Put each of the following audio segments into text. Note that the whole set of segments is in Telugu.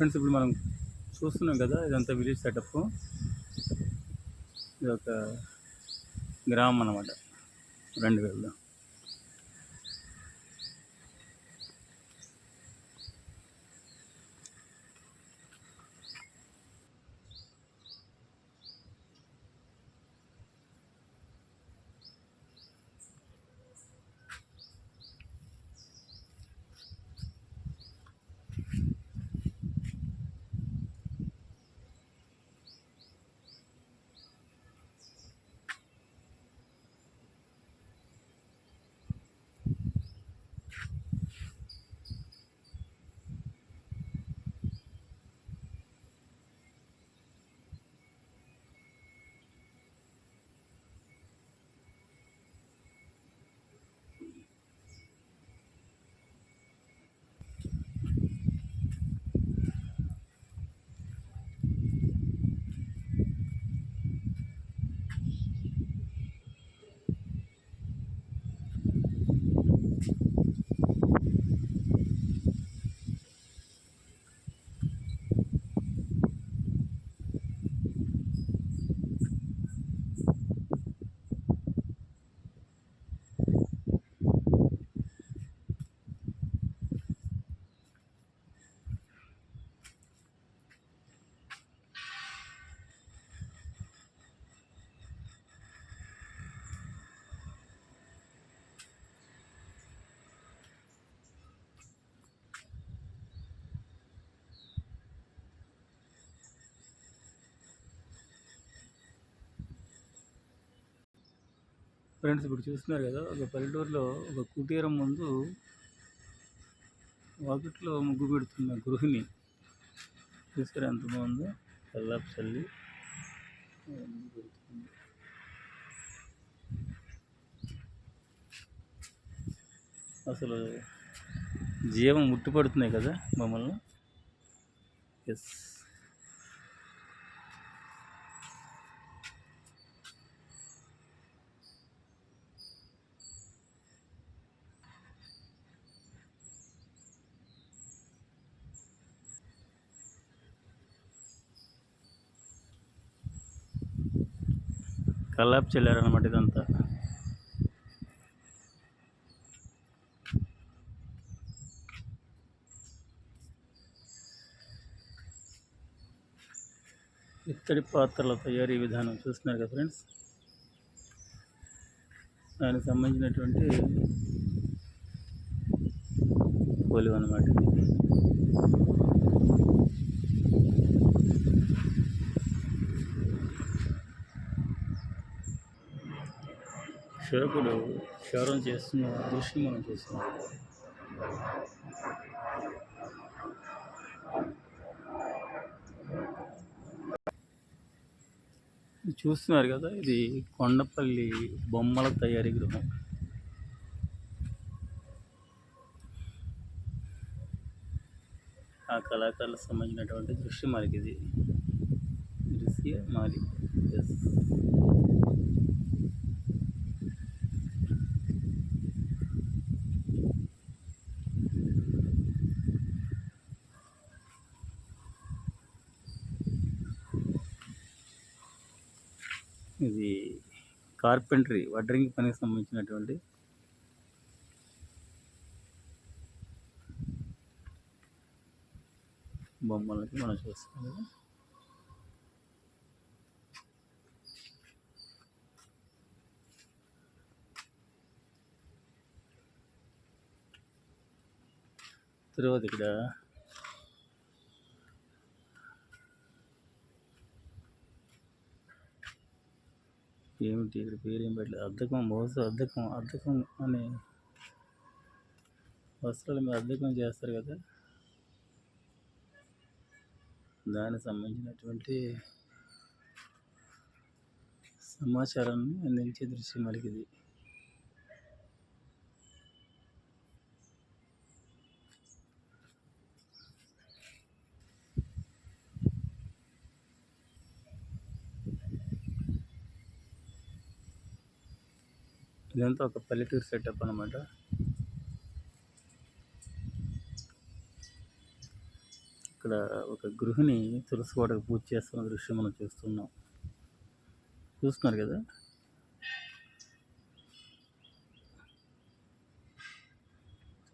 ఫ్రెండ్స్ ఇప్పుడు మనం చూస్తున్నాం కదా ఇదంతా విలేజ్ సెటప్ ఇది ఒక గ్రామం అన్నమాట. రెండు వేలలో ఫ్రెండ్స్ ఇప్పుడు చూస్తున్నారు కదా ఒక పల్లెటూరులో ఒక కుటీరం ముందు వాకిట్లో ముగ్గు పెడుతున్న గృహిణి. చూసారా ఎంత బాగుందో? కల్లాపు చల్లి. అసలు జీవం ముట్టుపడుతున్నాయి కదా మమ్మల్ని. ఎస్ కల్లాపు చల్లారనమాట ఇదంతా. ఇత్తడి పాత్రల తయారీ విధానం చూస్తున్నారు కదా ఫ్రెండ్స్? దానికి సంబంధించినటువంటి పోలివ్ అనమాట క్షురకుడు క్షౌరం చేస్తున్న దృశ్యం మనం చూస్తున్నాం చూస్తున్నారు కదా ఇది కొండపల్లి బొమ్మల తయారీ గృహం. ఆ కళాకారులకు సంబంధించినటువంటి దృశ్యం మనకి ఇది. దృశ్య మాలి ఎస్. ఇది కార్పెంటరీ వడ్రింగ్ పనికి సంబంధించినటువంటి బొమ్మలకి మనం చూస్తున్నాము. తర్వాత ఇక్కడ ఏమిటి ఇక్కడ పేరు ఏం పెట్టలేదు? అద్దకం బహుశా అద్దకం అద్దకం అనే వస్త్రాలు మీద అద్దకం చేస్తారు కదా? దానికి సంబంధించినటువంటి సమాచారాన్ని అందించే దృశ్యం మనకి ఇదంతా ఒక పల్లెటూరు సెటప్ అనమాట ఇక్కడ ఒక గృహిణి తులసి కోటకు పూజ చేస్తున్న దృశ్యం మనం చూస్తున్నాం. చూస్తున్నారు కదా?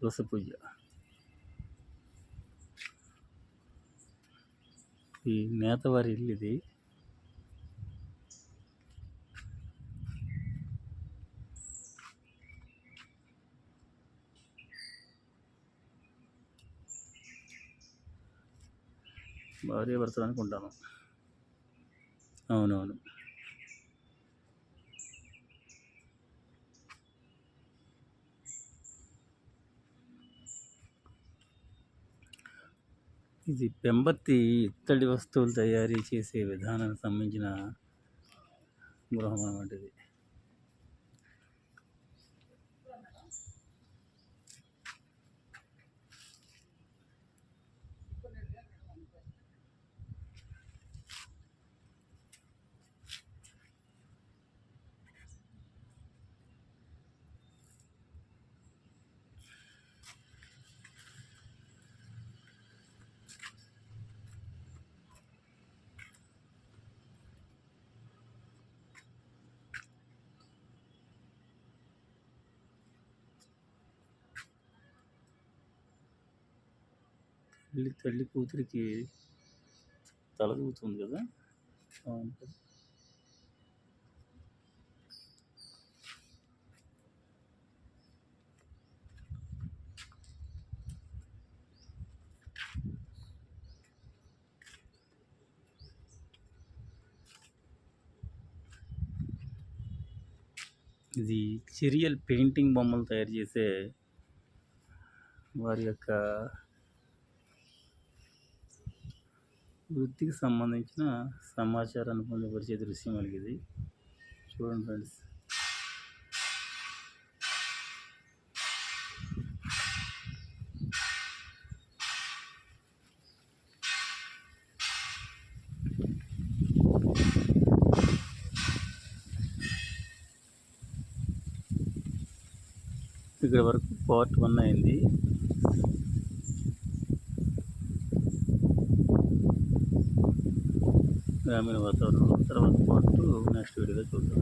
తులసి పూజ. ఈ నేతవారి ఇల్లు ఇది. భార్య భర్తలు అనుకుంటాను. అవునవును. ఇది పెంబర్తి ఇత్తడి వస్తువులు తయారీ చేసే విధానానికి సంబంధించిన గృహం అన్నమాట ఇది. తల్లి తల్లి కూతురికి తల దూతుంది కదా? బాగుంటుంది ఇది చెరియల్ పెయింటింగ్ బొమ్మలు తయారు చేసే వారి యొక్క వృత్తికి సంబంధించిన సమాచారాన్ని పొందుపరిచే దృశ్యం మనకి ఇది చూడండి ఫ్రెండ్స్. ఇక్కడ వరకు పార్ట్ వన్ అయింది. గ్రామీణ వాతావరణం తర్వాత పాటు నెక్స్ట్ వీడియోలో చూద్దాం.